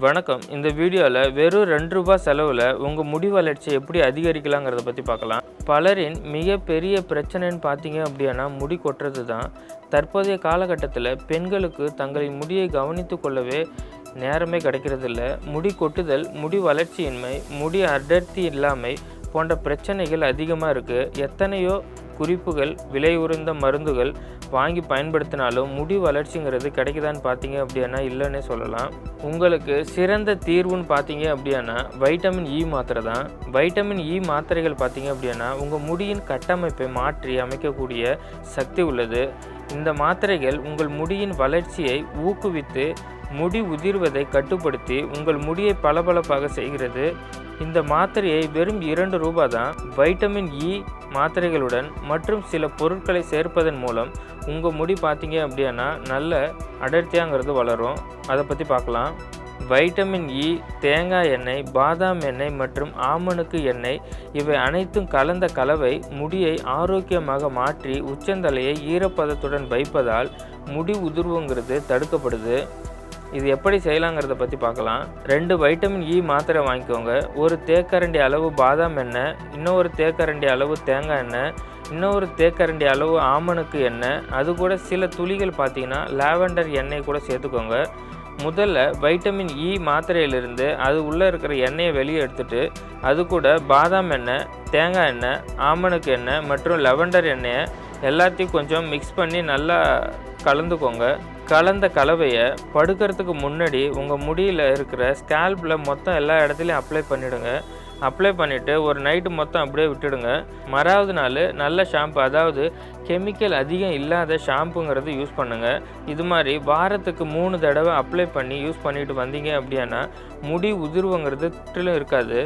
வணக்கம். இந்த வீடியோவில் வெறும் ரெண்டு ரூபாய் செலவில் உங்கள் முடி வளர்ச்சியை எப்படி அதிகரிக்கலாங்கிறத பற்றி பார்க்கலாம் பலரின் மிகப்பெரிய பிரச்சனைன்னு பார்த்தீங்க அப்படின்னா முடி கொட்டுறது தான். தற்போதைய காலகட்டத்தில் பெண்களுக்கு தங்களின் முடியை கவனித்து கொள்ளவே நேரமே கிடைக்கிறதில்ல. முடி கொட்டுதல் முடி வளர்ச்சியின்மை முடி அடர்த்தி இல்லாமை போன்ற பிரச்சனைகள் அதிகமாக இருக்குது எத்தனையோ குறிப்புகள் விலை உயர்ந்த மருந்துகள் வாங்கி பயன்படுத்தினாலும் முடி வளர்ச்சிங்கிறது கிடைக்குதான்னு பார்த்தீங்க அப்படின்னா இல்லைன்னே சொல்லலாம். உங்களுக்கு சிறந்த தீர்வுன்னு பார்த்தீங்க அப்படின்னா வைட்டமின் இ மாத்திரை தான். வைட்டமின் இ மாத்திரைகள் பார்த்தீங்க அப்படின்னா உங்கள் முடியின் கட்டமைப்பை மாற்றி அமைக்கக்கூடிய சக்தி உள்ளது. இந்த மாத்திரைகள் உங்கள் முடியின் வளர்ச்சியை ஊக்குவித்து முடி உதிர்வதை கட்டுப்படுத்தி உங்கள் முடியை பளபளப்பாக செய்கிறது. இந்த மாத்திரையை வெறும் இரண்டு ரூபாய் தான். வைட்டமின் இ மாத்திரைகளுடன் மற்றும் சில பொருட்களை சேர்ப்பதன் மூலம் உங்கள் முடி பார்த்தீங்க அப்படின்னா நல்ல அடர்த்தியாங்கிறது வளரும். அதை பற்றி பார்க்கலாம் வைட்டமின் இ தேங்காய் எண்ணெய் பாதாம் எண்ணெய் மற்றும் ஆமணுக்கு எண்ணெய் இவை அனைத்தும் கலந்த கலவை முடியை ஆரோக்கியமாக மாற்றி உச்சந்தலையை ஈரப்பதத்துடன் வைப்பதால் முடி உதிர்வுங்கிறது தடுக்கப்படுது. இது எப்படி செய்யலாங்கிறத பற்றி பார்க்கலாம். ரெண்டு வைட்டமின் இ e மாத்திரை வாங்கிக்கோங்க. ஒரு தேக்கரண்டி அளவு பாதாம் எண்ணெய் இன்னொரு தேக்கரண்டி அளவு தேங்காய் எண்ணெய் இன்னொரு தேக்கரண்டி அளவு ஆமணுக்கு எண்ணெய் அது கூட சில துளிகள் பார்த்தீங்கன்னா லாவெண்டர் எண்ணெய் கூட சேர்த்துக்கோங்க. முதல்ல வைட்டமின் இ e மாத்திரையிலிருந்து அது உள்ளே இருக்கிற எண்ணெயை வெளியே எடுத்துட்டு அது கூட பாதாம் எண்ணெய் தேங்காய் எண்ணெய் ஆமணுக்கு எண்ணெய் மற்றும் லெவண்டர் எண்ணெயை எல்லாத்தையும் கொஞ்சம் மிக்ஸ் பண்ணி நல்லா கலந்துக்கோங்க. கலந்த கலவையை படுக்கிறதுக்கு முன்னாடி உங்கள் முடியில் இருக்கிற ஸ்கேல்பில் மொத்தம் எல்லா இடத்துலையும் அப்ளை பண்ணிவிடுங்க அப்ளை பண்ணிவிட்டு ஒரு நைட்டு மொத்தம் அப்படியே விட்டுடுங்க. மறாவது நாள் நல்ல ஷாம்பு அதாவது கெமிக்கல் அதிகம் இல்லாத ஷாம்புங்கிறது யூஸ் பண்ணுங்கள் இது மாதிரி வாரத்துக்கு மூணு தடவை அப்ளை பண்ணி யூஸ் பண்ணிட்டு வந்தீங்க அப்படின்னா முடி உதிர்வுங்கிறது திட்டிலும் இருக்காது.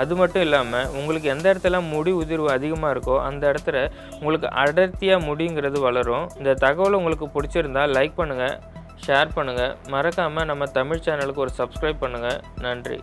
அது மட்டும் இல்லாமல் உங்களுக்கு எந்த இடத்துல முடி உதிர்வு அதிகமாக இருக்கோ அந்த இடத்துல உங்களுக்கு அடர்த்தியாக முடிங்கிறது வளரும். இந்த தகவல் உங்களுக்கு பிடிச்சிருந்தா லைக் பண்ணுங்கள் ஷேர் பண்ணுங்கள் மறக்காமல் நம்ம தமிழ் சேனலுக்கு ஒரு சப்ஸ்கிரைப் பண்ணுங்கள் நன்றி.